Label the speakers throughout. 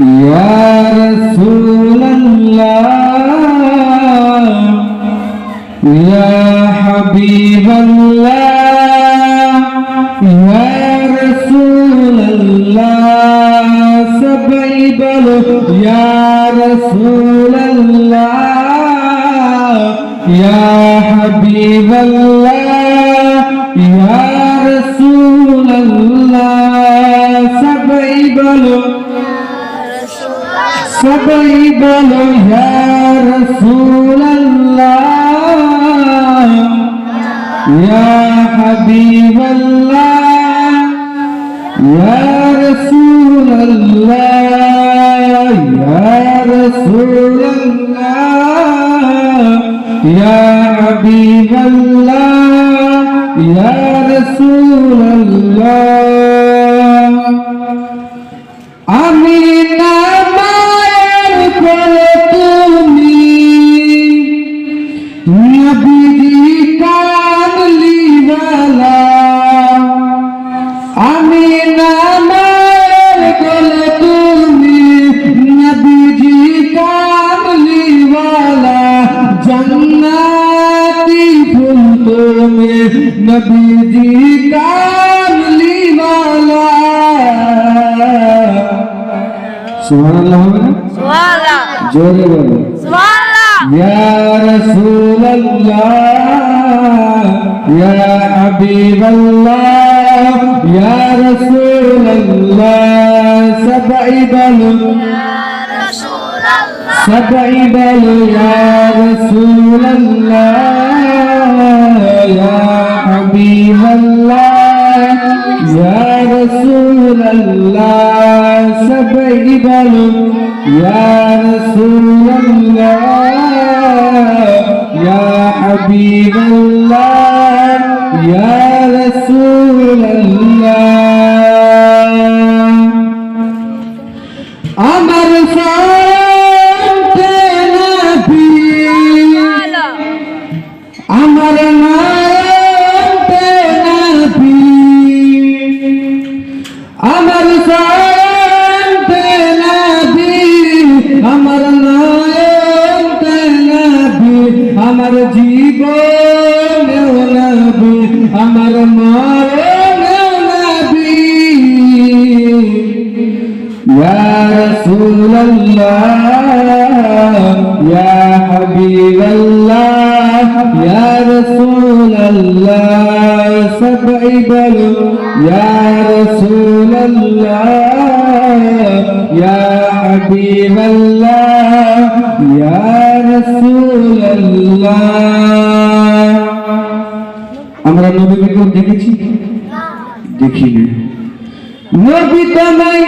Speaker 1: يا رسول الله يا حبيب الله يا رسول الله سبعي بلو يا رسول الله يا حبيب الله يا সবাই বলো রাসূলুল্লাহ ইয়া হাবিবাল্লাহ রাসূলুল্লাহ রাসূলুল্লাহ ইয়া হাবিবাল্লাহ ইয়া আমি না মায়ের কোলে তুমি নবীজি কামলিওয়ালা জোরে বলো।
Speaker 2: সুবহানাল্লাহ।
Speaker 1: ইয়া রাসূলুল্লাহ ইয়া হাবিবাল্লাহ ইয়া রাসূলুল্লাহ সবাই বলো সবাই বলো ইয়া রাসূলুল্লাহ। সবাই বলো? ইয়া রাসূলুল্লাহ, ইয়া হাবিবাল্লাহ, ইয়া রাসূলুল্লাহ। আমার সাথে নবী, আমার নামতে নবী, আমার আমার জীবন নবী আমার মরণ নবী। ইয়া রাসূলুল্লাহ ইয়া হাবিবাল্লাহ ইয়া রাসূলুল্লাহ সাবঈ আমরা নবীকে কেউ দেখেছি? দেখিনি। নবী তোমায়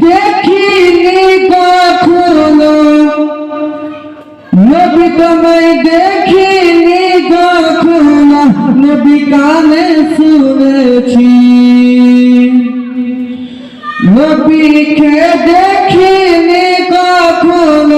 Speaker 1: দেখিনি কখনো। নবী তোমায় দেখিনি কখনো। নবী কানে শুনেছি। নবীকে দেখিনি কখনো।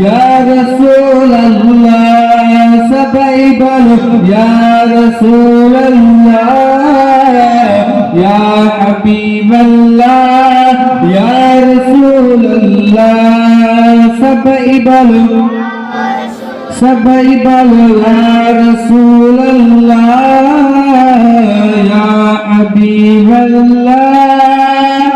Speaker 1: يا رسول الله سبعي بلو سبعي بلو يا رسول الله يا حبيب الله يا رسول الله سبعي بلو يا رسول الله يا حبيب الله يا رسول الله سبعي بلو سبعي بلو يا رسول الله يا حبيب الله